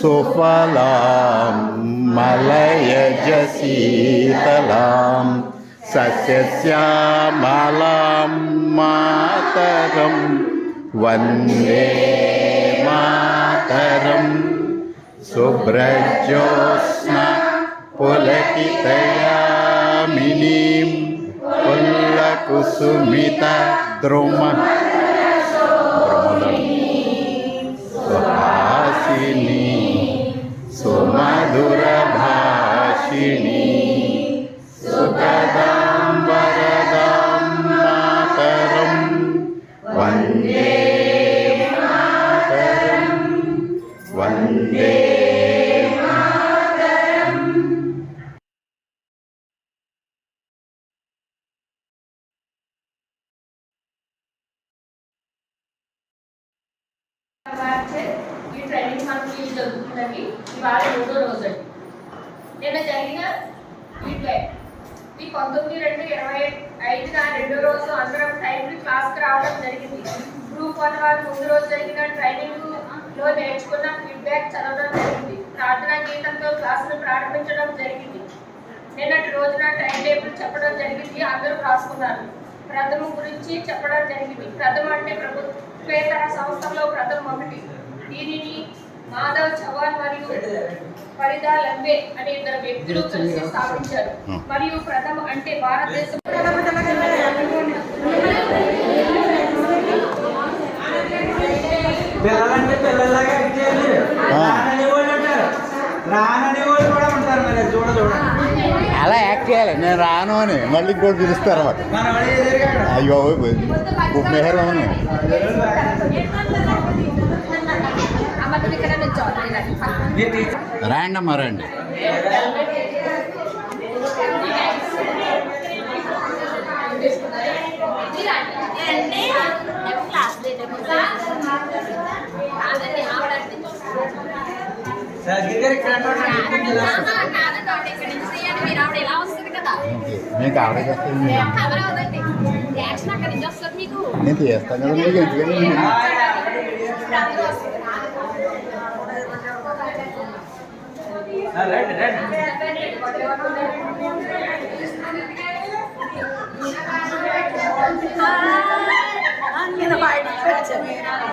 सुफलां मलयजशीतलां सस्यश्यामलां मातरं वन्दे मातरं शुभ्रज्योत्स्ना कुसुमिता द्रोम सुहासिनी सुमधुरभाषिणी ఈ జరుగుతుందండి. ఇవాళ మూడో రోజు అండి నిన్న జరిగిన ఫీడ్బ్యాక్ ఈ పంతొమ్మిది రెండు ఇరవై ఐదున రెండో రోజు అందరం టైంకి క్లాస్కి రావడం జరిగింది. గ్రూప్ వన్ వారు ముందు రోజు జరిగిన ట్రైనింగ్లో నేర్చుకున్న ఫీడ్బ్యాక్ చదవడం జరిగింది. ప్రార్థనా గీతంతో క్లాసులు ప్రారంభించడం జరిగింది. నిన్నటి రోజున టైం టేబుల్ చెప్పడం జరిగింది. అందరూ రాసుకున్నారు. ప్రథమ గురించి చెప్పడం జరిగింది. ప్రథమ అంటే ప్రభుత్వేతర సంస్థల్లో ప్రథమ ఒకటి. దీనిని మాధవ్ చవాన్ మరియు ఫరిదా లంబే అనే ఇద్దరు వ్యక్తులు కలిసి స్థాపించారు. మరియు ప్రథమ అంటే భారతదేశం. పిల్లలంటే పిల్లల్లాగా యాక్ట్ చేయాలి రానని వాళ్ళు ఉంటారు రానని వాళ్ళు కూడా ఉంటారు మరి అది చూడ చూడండి అలా యాక్ట్ చేయాలి. నేను రాను అని మళ్ళీ ఇంకోటి పిలుస్తారు అయ్యో మెహర్ అవును అమ్మతో ఇక్కడ నుంచి మీ టీచర్ రండి మీకు ఆవిడ చేస్తాను నేను చేస్తాను కదా మీకు ఎందుకని రండి రండి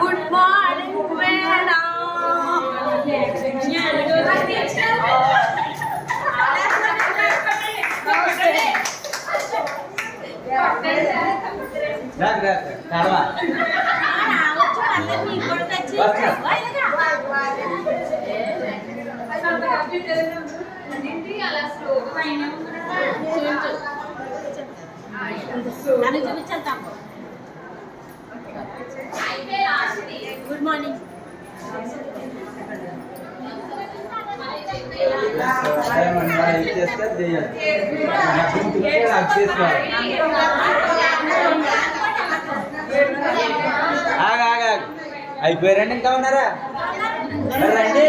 గుడ్ మార్నింగ్ మేడం అది చేసుకోవాలి ఆగా ఆగా అయిపోయారండి ఇంకా ఉన్నారా? రండి.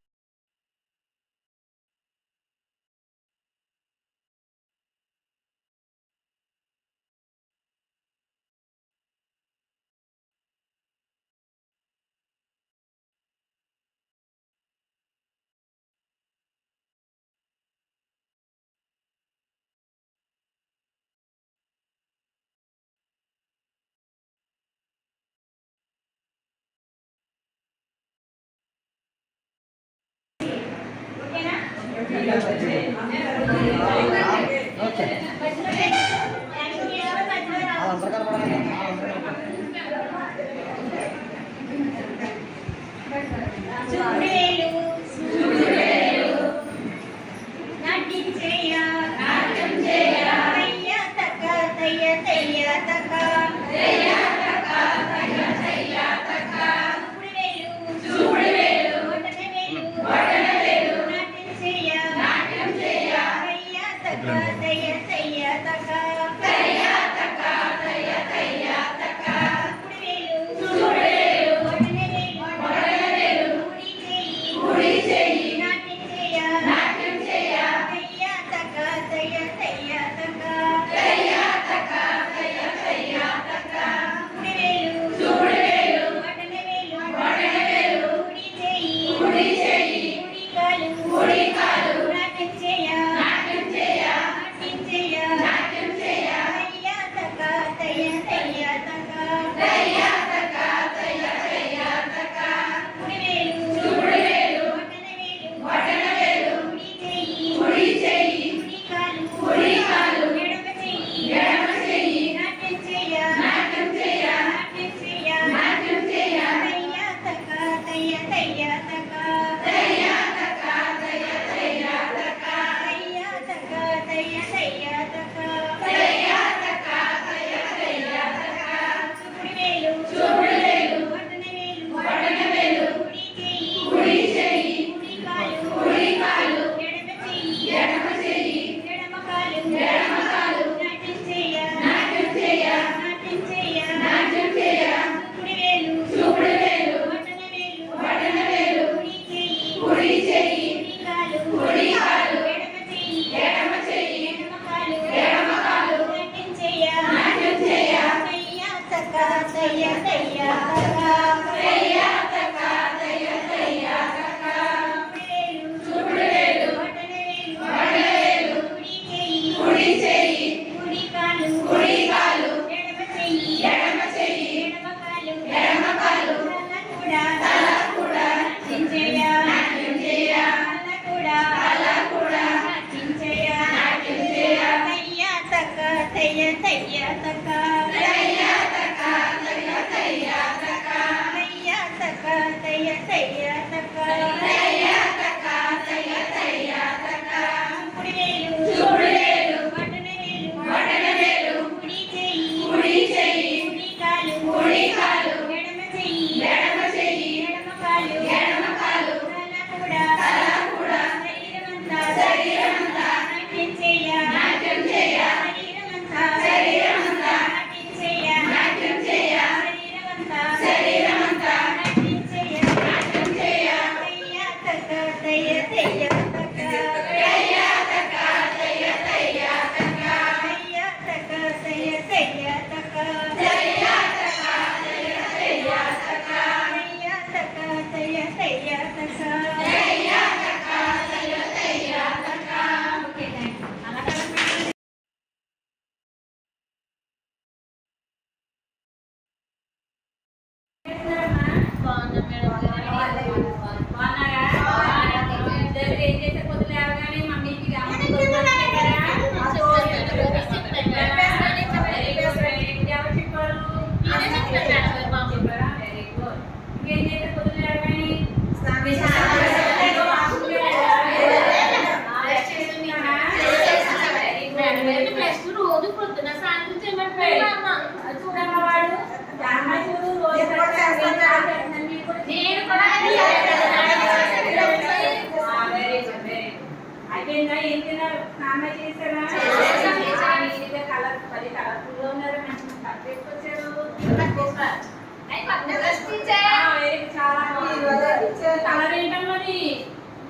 నాట్యం చేయ కుడి చెయ్యి కుడి కాలు ఎడమ చెయ్యి ఎడమ చెయ్యి ఎడమ కాలు ఎడమ కాలు నాట్యం చెయ్య నాట్యం చెయ్య తయ్య తక్క తయ్య తయ్య తక్క. తయ్య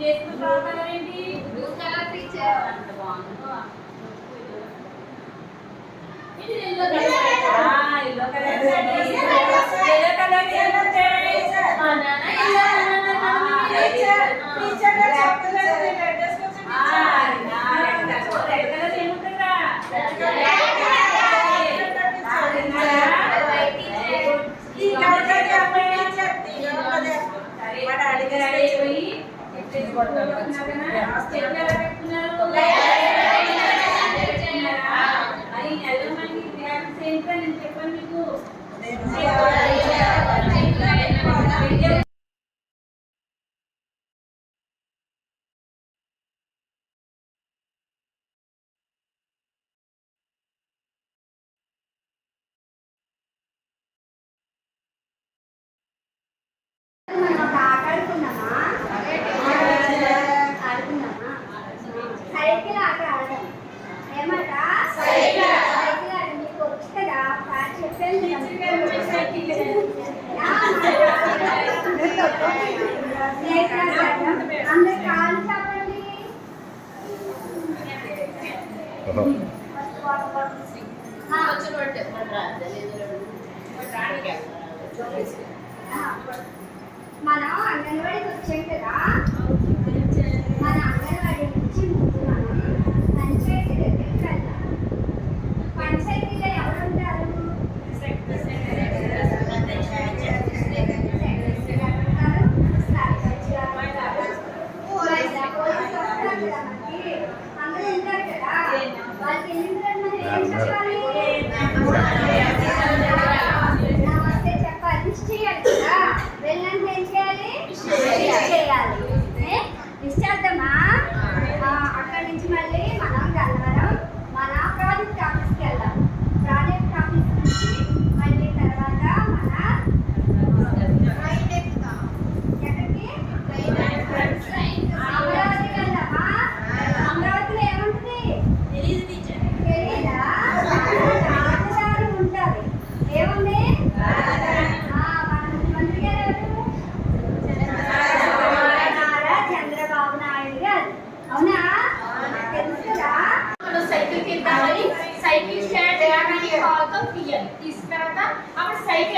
ఫేస్బుక్ బాగుపడారేంటి ఇది yellow colour yellow colour. Colour teacher teacher போட்டு సైకిల్ ఆట ఆడదాం ఏమాట? సైకిల్ సైకిల్ ఆట. మీకు వచ్చు కదా? సార్ చెప్పేది అందరు చెప్పండి మనం అంగన్వాడికి వచ్చాం కదా? matter. తీసిన తర్వాత అప్పుడు సైకిల్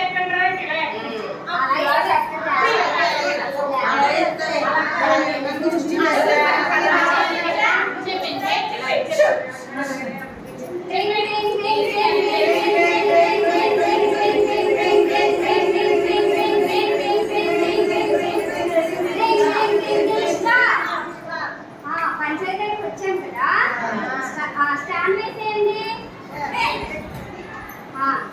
పంచాయతీ వచ్చాం కదా. స్టాండ్ అయితే は。